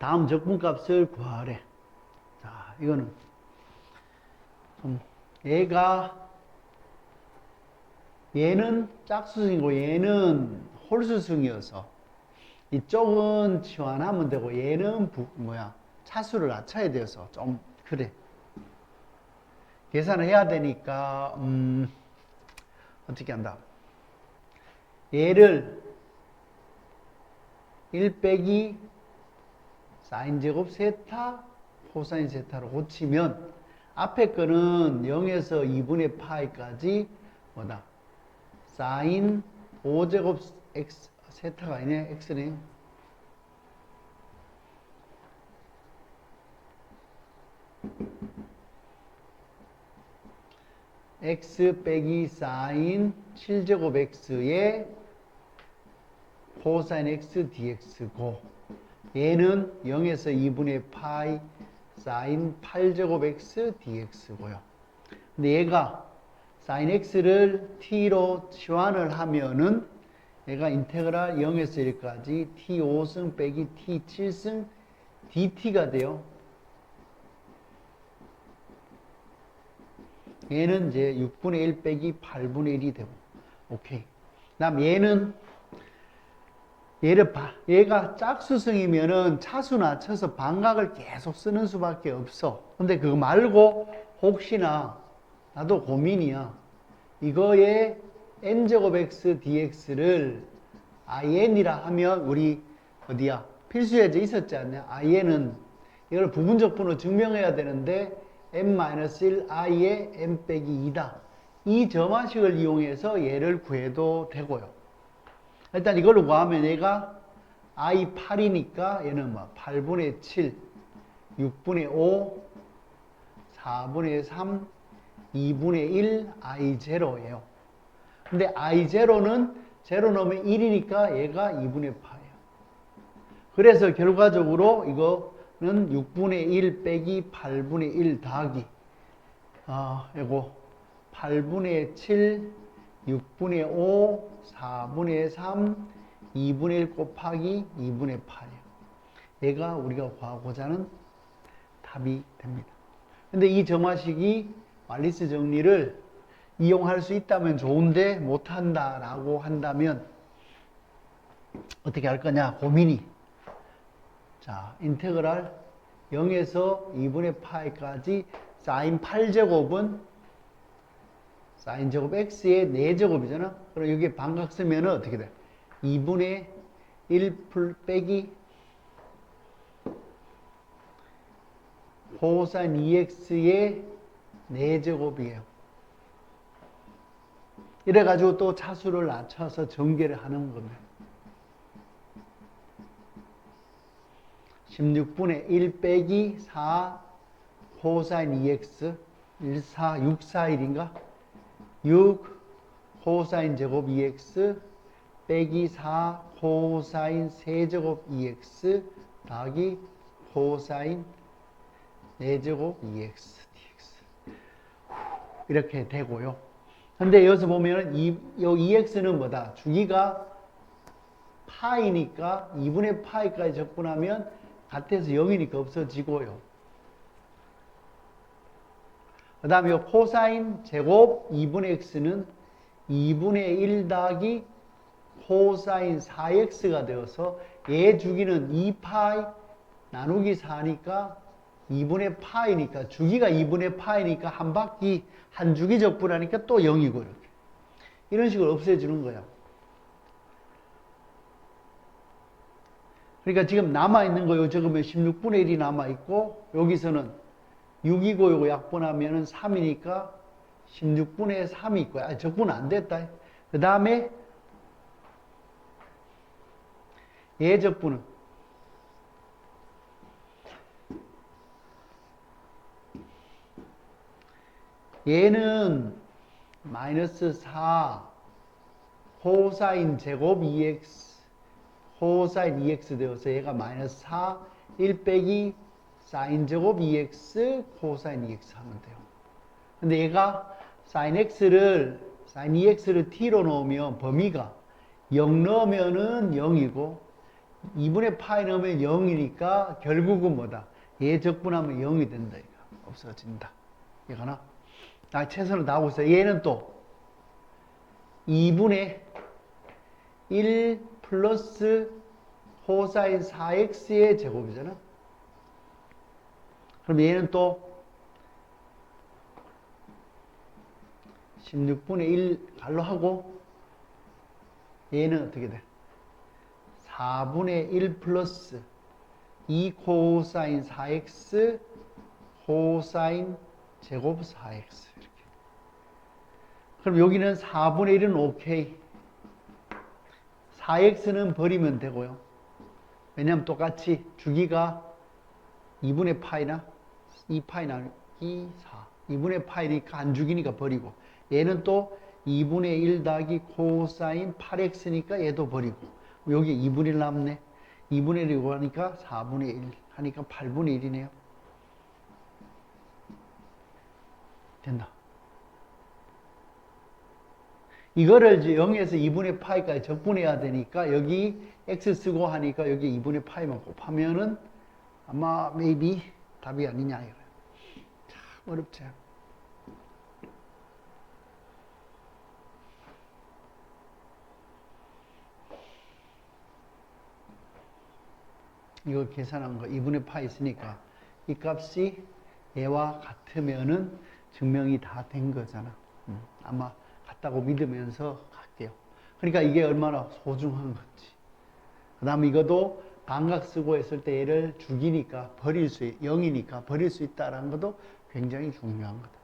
다음 적분값을 구하래. 자, 이거는 좀 얘가 얘는 짝수승이고 얘는 홀수승이어서 이쪽은 치환하면 되고 얘는 부, 뭐야 차수를 낮춰야 돼서 좀 그래 계산을 해야 되니까 음, 어떻게 한다 얘를 1 빼기 사인 제곱 세타 코사인 세타로 고치면 앞에 거는 0에서 2분의 파이까지 뭐다? 사인 5제곱 x 세타가 아니네 x네. X 빼기 사인 7제곱 x에 코사인 x dx고 얘는 0에서 2분의 파이 사인 8제곱 x dx고요. 근데 얘가 사인 x를 t로 치환을 하면은 얘가 인테그랄 0에서 1까지 t5승 빼기 t7승 dt가 돼요. 얘는 이제 6분의 1 빼기 8분의 1이 되고 오케이. 그다음 얘는 얘를 봐. 얘가 짝수성이면은 차수 낮춰서 반각을 계속 쓰는 수밖에 없어. 근데 그거 말고 혹시나 나도 고민이야. 이거에 n제곱 x dx를 in이라 하면 우리 어디야? 필수예제 있었지 않냐? in은 이걸 부분적분으로 증명해야 되는데 n-1 i의 n 빼기 2다. 이 점화식을 이용해서 얘를 구해도 되고요. 일단 이걸로 구하면 얘가 i 8이니까 얘는 뭐 8분의 7, 6분의 5, 4분의 3, 2분의 1, i 0예요. 근데 i 0는 0 넣으면 1이니까 얘가 2분의 8이에요. 그래서 결과적으로 이거는 6분의 1 빼기 8분의 1 더하기 아, 이거 8분의 7, 6분의 5, 4분의 3, 2분의 1 곱하기 2분의 8이에요. 얘가 우리가 구하고자 하는 답이 됩니다. 근데 이 점화식이 말리스 정리를 이용할 수 있다면 좋은데 못한다라고 한다면 어떻게 할 거냐 고민이 자 인테그랄 0에서 2분의 파이까지 사인 8제곱은 사인 제곱 x의 4제곱이잖아. 그럼 여기에 반각 쓰면 어떻게 돼? 2분의 1풀 빼기 코사인 2x의 4제곱이에요. 이래가지고 또 차수를 낮춰서 전개를 하는 겁니다. 16분의 1 빼기 4 코사인 2x 1, 4, 6, 4, 1인가? 6 코사인 제곱 2x 빼기 4 코사인 세제곱 2x 더하기 코사인 4제곱 2x dx 이렇게 되고요. 근데 여기서 보면 이, 요 2x는 뭐다? 주기가 파이니까 2분의 파이까지 적분하면 같아서 0이니까 없어지고요. 그 다음에 코사인 제곱 2분의 x는 2분의 1 더하기 코사인 4x가 되어서 얘 주기는 2파이 나누기 4니까 2분의 파이니까 주기가 2분의 파이니까 한 바퀴 한 주기 적분하니까 또 0이고 이렇게 이런 식으로 없애주는 거야. 그러니까 지금 남아있는 거 요 적으면 16분의 1이 남아있고 여기서는 6이고 요거 약분하면은 3이니까 16분의 3이 있고요. 아, 적분 안 됐다. 그 다음에 예적분은 얘는 마이너스 4 코사인 제곱 2x 코사인 2x 되어서 얘가 마이너스 4 1 빼기 사인 제곱 2x 코사인 2x 하면 돼요. 근데 얘가 사인 x를 사인 2x를 t로 넣으면 범위가 0 넣으면은 0이고 2분의 파이 넣으면 0이니까 결국은 뭐다? 얘 적분하면 0이 된다. 이거. 없어진다. 이거나. 나 최선을 다하고 있어. 얘는 또 2분의 1 플러스 코사인 4x의 제곱이잖아. 그럼 얘는 또 16분의 1 갈로 하고 얘는 어떻게 돼? 4분의 1 플러스 2 코사인 4x 코사인 제곱 4x 이렇게. 그럼 여기는 4분의 1은 오케이. 4x는 버리면 되고요. 왜냐하면 똑같이 주기가 2분의 파이나 2파이나 2, 4. 2분의 파이니까 안 죽이니까 버리고 얘는 또 2분의 1 더하기 코사인 8x니까 얘도 버리고 여기 2분의 1 남네. 2분의 1이고 하니까 4분의 1 하니까 8분의 1이네요. 된다. 이거를 이제 0에서 2분의 파이까지 적분해야 되니까 여기 x 쓰고 하니까 여기 2분의 파이만 곱하면은 아마 maybe 답이 아니냐 이거예요 참 어렵지 이거 계산한 거 2분의 파이 있으니까 이 값이 얘와 같으면은 증명이 다 된 거잖아. 음, 아마 같다고 믿으면서 갈게요. 그러니까 이게 얼마나 소중한 건지. 그 다음에 이것도 감각 쓰고 했을 때 얘를 죽이니까 버릴 수, 0이니까 버릴 수 있다라는 것도 굉장히 중요한 거다.